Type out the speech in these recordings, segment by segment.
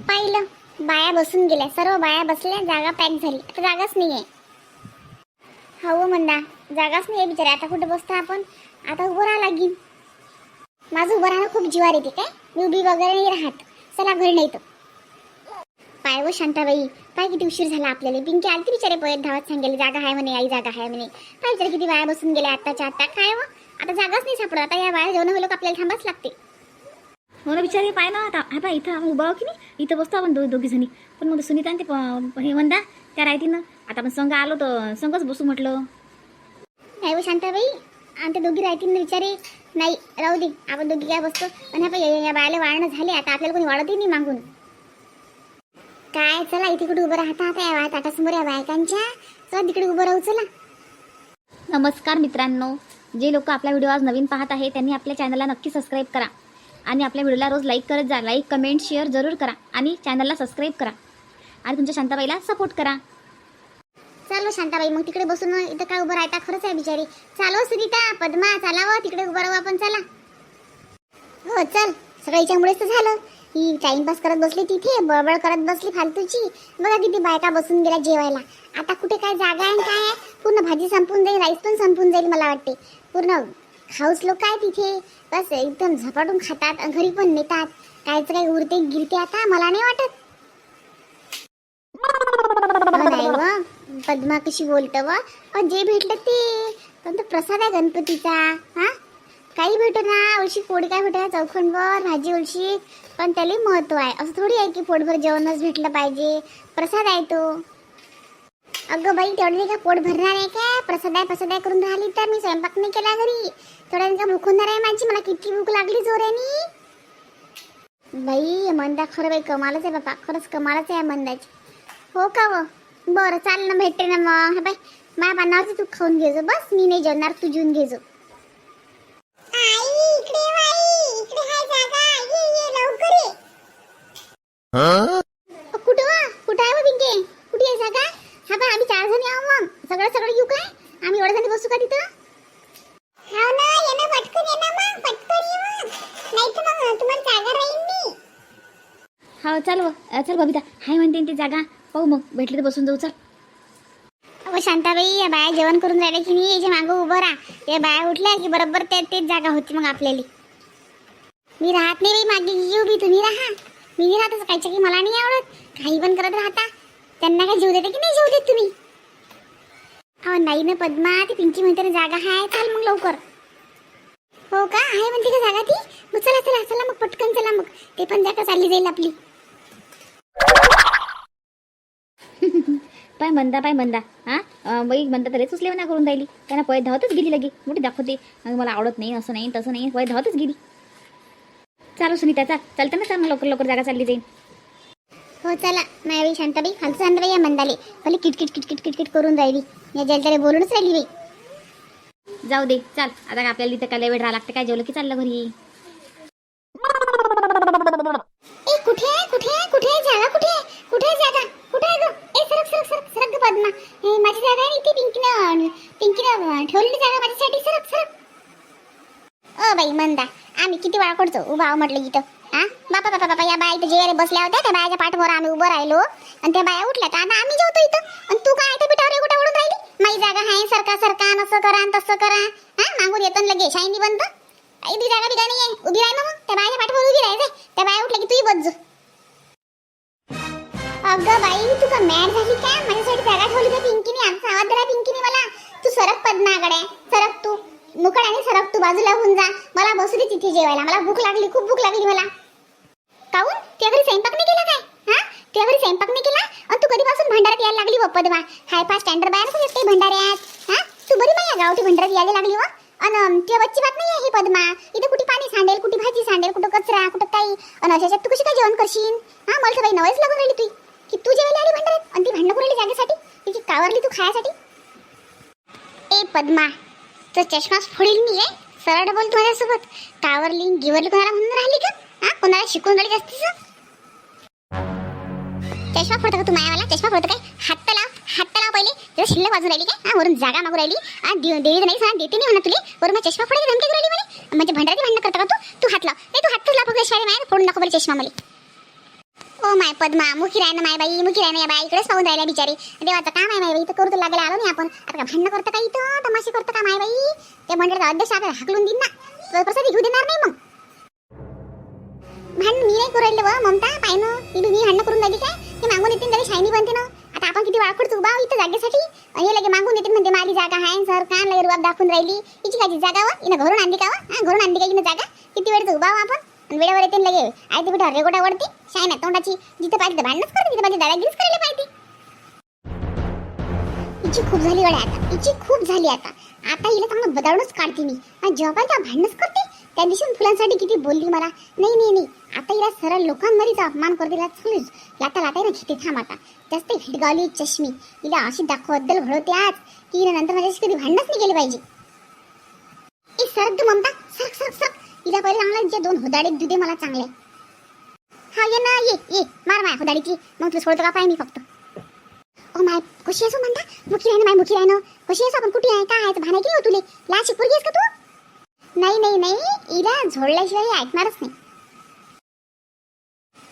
पाहिलं. बाया बसून गेल्या. सर्व बाया बसल्या. जागा पॅक झाली. आता जागाच नाही आहे हो म्हणा. जागाच नाही आहे बिचारे आता कुठे बसतो आपण? आता उभं राहा लागीन माझं उभं राहणं खूप जिवार येते काय? मी उभी वगैरे नाही राहत. चला घरी नाही तर पाय व शांताबाई. पाय किती उशीर झाला आपल्याला. पिंकी आलती बिचारे पळत धावत सांगेल जागा आहे म्हणे आई जागा आहे म्हणे. पाय बिचारे किती बाया बसून गेल्या आत्ताच्या आत्ता. काय व? आता जागाच नाही सापडत. आता या बाया जेवण होईल आपल्याला थांबाच लागते. हो ना बिचारी पाय ना आता हा पाय इथं आपण उभा आहो की नाही? इथं बसतो आपण दो दोघी जणी. पण मग सुनीता आणि ते प- हे म्हणता त्या राहते ना आता आपण संघ आलो तर संघच बसू म्हटलं. नाही व शांताबाई आणि ते दोघी राहतील ना विचारे नाही राहू दे आपण दोघी काय बसतो पण ह्या पाय या बायाला वाळणं झाले आता आपल्याला कोणी वाढतही नाही मागून. काय चला इथे कुठे उभं राहता आता या ताटासमोर या बायकांच्या. चला तिकडे उभं राहू चला. नमस्कार मित्रांनो. जे लोक आपला व्हिडिओ आज नवीन पाहत आहे त्यांनी आपल्या चॅनलला नक्की सबस्क्राईब करा. आणि आपल्या व्हिडिओला रोज लाईक करत जा. लाईक कमेंट शेअर जरूर करा आणि चॅनलला सबस्क्राईब करा. आणि तुमच्या शांताबाईला सपोर्ट करा. चालो शांताबाई मग तिकडे बसून इथं काय उभं राहता? खरंच आहे बिचारी. चालो सुनीता पद्मा चालावं. तिकडे उभं राहू आपण. चला. हो चल. सगळं हिच्यामुळेच तर झालं. ही टाइमपास करत बसली तिथे बळबळ करत बसली फालतूची. बघा किती बायका बसून गेल्या जेवायला. आता कुठे काय जागा आहे काय आहे? पूर्ण भाजी संपून जाईल राईस पण संपून जाईल मला वाटते. पूर्ण हाऊस लोक काय तिथे बस एकदम झपाटून खातात घरी पण नेतात. कायचं काय उरते गिरते आता मला नाही वाटत. नाही व पद्मा कशी बोलत व. जे भेटलं ते. पण तो प्रसाद आहे गणपतीचा हा? काही भेटो ना उलशी पोळी काय भेटत चौखंडवर भाजी उलशी. पण त्याला महत्त्व आहे. असं थोडी आहे की पोटभर जेवणच भेटलं पाहिजे. प्रसाद आहे तो. अगं बाई तेवढी का पोट भरणार आहे काय? प्रसाद आहे प्रसाद आहे करून राहिली तर मी स्वयंपाक नाही केला घरी. थोड्या का भूक होणार आहे माझी? मला किती भूक लागली जोऱ्यानी. बाई मंदा खरं बाई कमालच आहे बापा. खरंच कमालच आहे मंदाची. हो का व? बरं चाल ना भेटते ना मग. हा बाई माझ्या पानावरती तू खाऊन घेजो बस मी नाही जेवणार तू जेवून घेजो जो कुठं वा कुठं आहे व पिंके कुठे आहे जागा हा बाय आम्ही चार जणी आहो मग सगळं सगळं येऊ काय आम्ही एवढ्या जणी बसू का तिथं हो ना ये ना पटकन ये ना मग पटकन ये मग नाही तर मग तुम्हाला जागा राहील मी हा चल बबिता. हाय म्हणते ती जागा. पाहू मग. भेटली तर बसून जाऊ चल. अहो शांताबाई या बाया जेवण करून राहिल्या की नाही? याच्या मागं उभं राहा. या बाया उठल्या की बरोबर त्या तेच जागा होती मग आपल्याला. मी राहत नाही बाई मागे. घेऊ बी तुम्ही राहा. मी नाही राहतच कायच्या की मला नाही आवडत. काही पण करत राहता. त्यांना काय जीव देते की नाही जीव देत तुम्ही? अहो नाही ना पद्मा ती पिंकी म्हणते ना जागा हाय चाल मग लवकर. हो का? आहे म्हणते का जागा ती? मग चला चला चला मग पटकन चला मग. ते पण जागा चालली जाईल आपली. पाय मंदा पाय मंदा. हा? बाई मंदा तर सुचले ना करून राहिली. त्यांना पळत धावतच गेली लगे. मोठी दाखवते. मला आवडत नाही असं नाही तसं नाही. पळत धावतच गेली. चालू सुनीता चाल चालतं ना चाल लवकर लवकर जागा चालली जाईल हो चला. मायाबाई शांताबाई खालचं शांताबाई या मंदाले. भले किटकिट किटकिट किटकिट करून राहिली. या जलतारे बोलूनच राहिली बाई. जाऊ दे चाल. आता आपल्याला इथं काय वेळ राहा लागते. काय जेवलं की चाललं घरी ए कुठे कुठे कुठे आहे जागा? कुठे कुठे जागा? कुठे आहे ए सरक सरक सरक सरक पद्मा. हे माझी जागा आहे इथे पिंकीनं पिंकीनं ठेवलेली जागा माझ्यासाठी. सरक सरक. ओ बाई मंदा. आम्ही किती वेळा करतो उभा म्हटलं इथं. हा बापा बापा बापा या बाया इथं जेवायला बसल्या होत्या त्या बायाच्या पाठवर आम्ही उभं राहिलो. आणि त्या बाया उठल्या तर आता आम्ही जेवतो इथं. आणि तू काय इथं पिठावर कुठे ओढून राहिली? माझी जागा आहे सरका सरका आणि असं करा तसं करा. हा मागून येतो लगे शाईनी बनतं इथे जागा बिगा नाही आहे उभी राह ना मग. त्या बायाच्या पाठवर उभी राहायचं त्या बाया उठल्या की तूही बस अगं बाई तू का मॅड झाली काय? माझ्यासाठी जागा ठेवली का पिंकीने. आमचा आवाज दिला पिंकीने मला. तू सरक पद्माकडे. सरक तू. मुकडाने सरक तू. बाजूला होऊन जा. मला बसू दे तिथे जेवायला. मला भूक लागली खूप भूक लागली मला. काऊन? त्या घरी स्वयंपाक नाही केला काय? हा? त्या घरी स्वयंपाक नाही केला? आणि तू कधीपासून भंडारात यायला लागली व पद्मा? हाय फास्ट स्टँडर्ड बाहेर कसं भंडाऱ्यात. हा? तू बरी माया गावठी भंडारात यायला लागली वा? अन ते वच्ची बात नाही आहे ही पद्मा. इथे कुठे पाणी सांडेल कुठे भाजी सांडेल कुठं कचरा कुठं काही. अन अशाच्यात तू कशी काय जेवण करशील? हा मला तर बाई नवस लागून राहिली तू की तू जेवायला आली भांडारात आणि ती भांडणं करून जागेसाठी? तिची कावरली तू खायासाठी? ए पद्मा तर चष्माच फोडील मी आहे सरळ बोल तू माझ्यासोबत. कावरली गिवरली कोणाला म्हणून राहिली का हा कोणाला शिकून राहिली जास्तीचं? चष्मा फोडतो का तू मायावाला? चष्मा फोडतो काय? हात तर लाव हात तर लाव पहिले. जरा शिल्लक वाजून राहिली काय? हा वरून जागा मागू राहिली. आ देवी देवी नाही सांग देते नाही म्हणा तुले. वरून मग चष्मा फोडायची धमकी राहिली मला म्हणजे भंडारी भांडण करता का तू? तू हात लाव. नाही तू हातच लाव फक्त शाळे माया फोडून नको बरं चष्मा मला. ओ माय पद्मा मुखी राय ना माय बाई मुखी राय ना या बाई इकडेच पाहून राहिल्या बिचारी. देवाचं काम आहे माय बाई इथं करू तर लागला आलो नाही आपण. आता का भांडणं करतं का इथं? तमाशी करतं का माय बाई? ते मंडळाचा अध्यक्ष आता हाकलून देईन ना? तर प्रसाद घेऊ देणार नाही मग. भांडण मी नाही करू राहिले व ममता पाय ना मी भांडणं करून राहिली काय? हे मागून येते तरी शायनी बनते ना. आता आपण किती वाकड उभा इथं जागेसाठी. हे लगे मागून येते म्हणते माझी जागा आहे सर कान लगे रुबाब दाखवून राहिली. हिची काची जागा वा? हिनं घरून आणली का हा घरून आणली का हिनं जागा? किती वेळ उभा आपण? आणि वेळेवर येते लगे आहे ते बेटा रेगोटा वरती शायना तोंडाची जिथे पाहिजे भांडणच करते तिथे माझी दादागिरीच करायला पाहिजे. हिची खूप झाली गड्या आता. हिची खूप झाली आता. आता हिला चांगलं बदलूनच काढते मी. आणि जेव्हा पाहिजे भांडणच करते त्या दिवशी फुलांसाठी किती बोलली मला. नाही नाही नाही. आता हिला सरळ लोकांमध्येच अपमान करू दिला चालूच लाता लाता ना घेते थांब आता. जास्त हिटगावली चष्मी. हिला अशी दाखवबद्दल घडवते आज की हिला नंतर माझ्याशी कधी भांडणच नाही केली पाहिजे. ए सरक तू ममता. सरक सरक सरक. हिला पहिले चांगला जे दोन होदाडे दुधे मला चांगले. हा ये ना ये ये. मार माय हुदाडीची. मग तू सोडतो का? पाय मी फक्त. ओ माय कशी असो हो म्हणता मुखी आहे माय मुखी आहे कशी असो हो? आपण कुठे आहे? काय आहे? भाना की हो तुले? लाशी पोरगी का तू? नाही नाही नाही. हिला झोडल्याशिवाय ऐकणारच नाही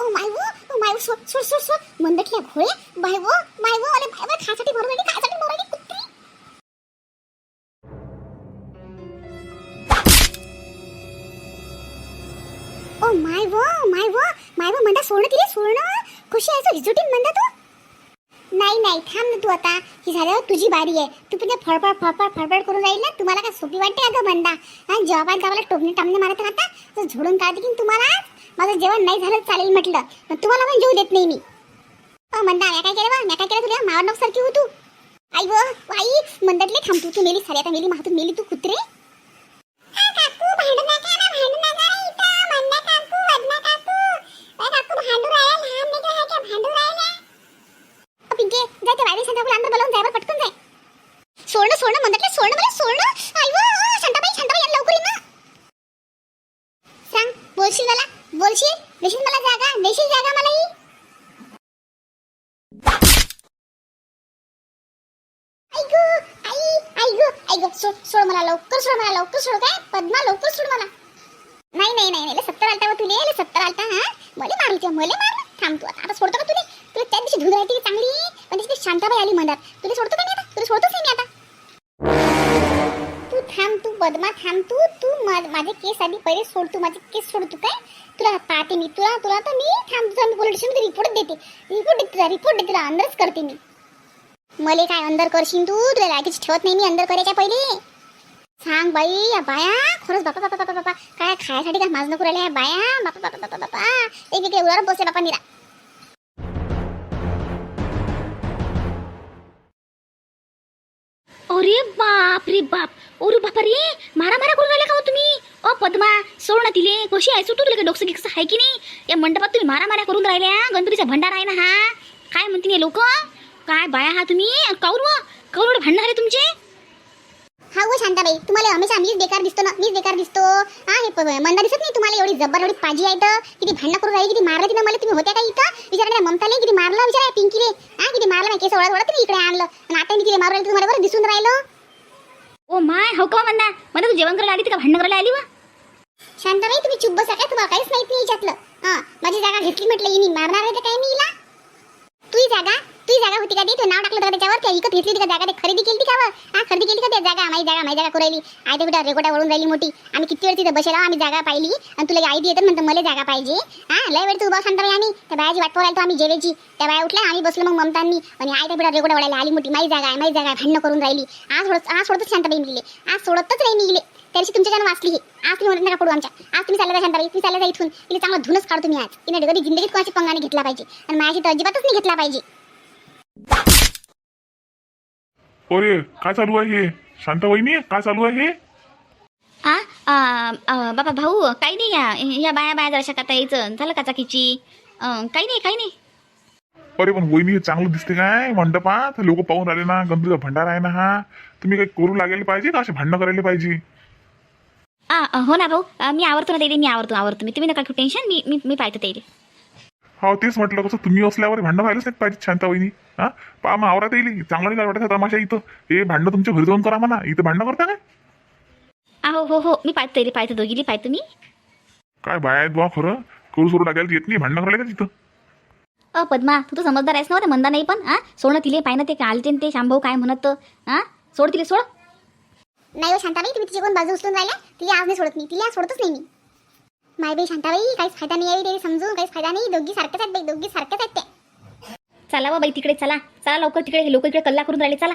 ओ माय वो ओ माय वो सोड सोड सोड. सोड मंदटल्या घोळे बाय वो बाय वो अरे बाय बाय खासाठी भरून राहिली खासाठी भरून राहिली कुत्री. ओ माय वो माय वो माय वो म्हणता सोडणं तिला सोडणं खुशी आहे रिझोटीन म्हणता तू. नाही नाही थांब ना तू आता. ही झाल्यावर तुझी बारी आहे. तू पण फळफळ फळफळ फळफळ करून राहील ना तुम्हाला काय सोपी वाटते अगं बंदा जेव्हा जॉबात गावाला टोपणे टामणे मारत राहता. तर झोडून काढते की तुम्हाला? माझं जेवण नाही झालं चालेल म्हटलं. पण तुम्हाला पण जेवू देत नाही मी. अ म्हणता म्या काय केलं बा? म्या काय केलं तुला? मावर सारखी हो तू. आई व आई मंदटले थांब तू तू मेली सारी आता मेली माहतून मेली तू कुत्रे. नका नका मंदा पिंके जाय वायरी अंदर बोलावून जाय बरं पटकन जाय सोडणं सोडणं म्हणतात सोडणं मला सोडणं आई व शांताबाई शांताबाई यांना लवकर ये ना सांग बोलशील मला बोलशील देशील मला जागा देशील जागा मला ही आई गो आई आई गो आई गो सोड सोड मला लवकर सोड मला लवकर सोड काय? पद्मा लवकर सोड मला. नाही नाही नाही नाही सत्तर आलता व तुले सत्तर आलता हा? मले मारू ते मले मार थांब तू आता आता सोडतो का तुले? तुला त्या दिवशी धुन राहते चांगली पण तिथे शांताबाई आली म्हणतात तुला सोडतो का मी आता? तुला सोडतोच नाही मी आता. तू थांब तू बदमा थांब तू तू माझे केस आधी पहिले सोड तू माझे केस सोड तू काय? तुला पाहते मी तुला तुला तर मी थांब तुझा मी पोलीस स्टेशनमध्ये रिपोर्ट देते. रिपोर्ट देते रिपोर्ट देते तुला अंदाज करते मी. मले काय अंदर करशील तू? तुला लागेच ठेवत नाही मी अंदर करायच्या पहिले. सांग बाई या बाया खरंच बापा बापा बापा बापा. काय खायसाठी काय माझं नको राहिले या बाया? बापा बापा बापा बापा. एक एक उदाहरण बसले बापा निरा अरे बाप रे बाप. अरे बाप रे मारा मारा करून राहिले का हो तुम्ही? अ पद्मा सोड ना तिले. कशी आहे सुटू तुला डोक्स गिक्स आहे की नाही? या मंडपात तुम्ही मारा मारा करून राहिल्या. गणपतीचा भंडारा आहे ना हा? काय म्हणते लोक? काय बाया हा तुम्ही? काऊर व काऊर भांडणार आहे तुमचे? हा गो शांताबाई तुम्हाला हमेशा मीच बेकार दिसतो ना मीच बेकार दिसतो. हा हे मंदा दिसत नाही तुम्हाला एवढी जबर एवढी पाजी आहे तर किती भांडणं करून राहिली किती मारलं तिनं मला. तुम्ही होत्या का इथं? विचारा ममताले किती मारलं विचारा पिंकीले. हा किती मारलं नाही केस ओळख ओळख तुम्ही इकडे आणलं. आणि आता मी तिथे मारू राहिली तुम्हाला बरं दिसून राहिलं. ओ माय हो का म्हणा म्हणा तू जेवण करायला आली का? भांडण करायला आली वा? शांताबाई तुम्ही चुप बसा काय? तुम्हाला काहीच माहीत नाही याच्यातलं. हा माझी जागा घेतली म्हटलं हिनी मारणार आहे तर काय मी तुझी जागा? तुझी जागा होती का ती? तू नाव टाकलं होतं का त्याच्यावर? त्या विकत घेतली होती का जागा? ते खरेदी केली का हा खरेदी केली का त्या जागा? माझी जागा माझी जागा राहिली. आई कुठे रेकोटा वळून राहिली मोठी. आम्ही किती वेळ तिथे बसेला आम्ही जागा पाहिली. आणि तुला आई येतात म्हणतं मला जागा पाहिजे. हा लय वेळ तू उभा शांताबाई आम्ही त्या बायाची वाट राहिलो आम्ही जेवेची त्या बाया उठल्या आम्ही बसलो मग ममतांनी. आणि आई त्या रेकोटा वळायला आली मोठी. माझी जागा आहे माझी जागा आहे भांडणं करून राहिली. आज सोडत आज सोडतच शांताबाई मिळले आज सोडतच नाही मी गेले तुमच्या जण वाचली. आज तुम्ही म्हणत नका पडू आमच्या? आज तुम्ही चालला जा शांताबाई तुम्ही चालला जा इथून. तिला चांगला धुनच काढतो मी आज. तिने कधी जिंदगीत कोणाची पंगाने घेतला पाहिजे. आणि माझ्याशी तर अजिबातच नाही घेतला पाहिजे. अरे काय चालू आहे हे? शांत वहिनी काय चालू आहे हे? आ आ, आ, बाबा भाऊ काही नाही या या बाया बाया जरा आता यायचं. झालं का चाकीची? काही नाही काही नाही. अरे पण वहिनी हे चांगलं दिसते काय? मंडपात लोक पाहून राहिले ना गणपतीचा भंडारा आहे ना हा. तुम्ही काही करू लागायला पाहिजे का? असे भांडणं करायला पाहिजे? आ हो ना भाऊ. मी आवडतो ना मी आवडतो आवडतो मी तुम्ही नका घेऊ टेन्शन मी मी मी पाहतो त्याला हो तेच म्हटलं कसं तुम्ही असल्यावर भांडणं व्हायलाच नाही पाहिजे शांता वहिनी हा मग आवरात येईल चांगलं नाही वाटत हा तमाशा इथं? हे भांडणं तुमच्या घरी जाऊन करा म्हणा. इथं भांडणं करता काय? हो हो हो. मी पाहतो त्याला पाहतो दोघीली पाहतो मी काय बाय आहेत बा खरं? करू सुरू लागायला येत नाही. भांडणं करायला का तिथं अ पद्मा तू तर समजदार आहेस ना ते मंदा नाही पण हा? सोड ना तिले पाय ना ते आलते न ते शांभाऊ काय म्हणत हा? सोड तिले सोड. नाही हो शांताबाई तुम्ही तिची कोण बाजू उचलून राहिल्या. तिला आज नाही सोडत मी. तिला सोडतच नाही मी. माय बाई शांताबाई काहीच फायदा नाही आहे ते समजू काहीच फायदा नाही. दोघी सारख्याच आहेत बाई दोघी सारख्याच आहेत त्या चला वा बाई तिकडे चला. चला लवकर तिकडे लोक इकडे कल्ला करून राहिले चला.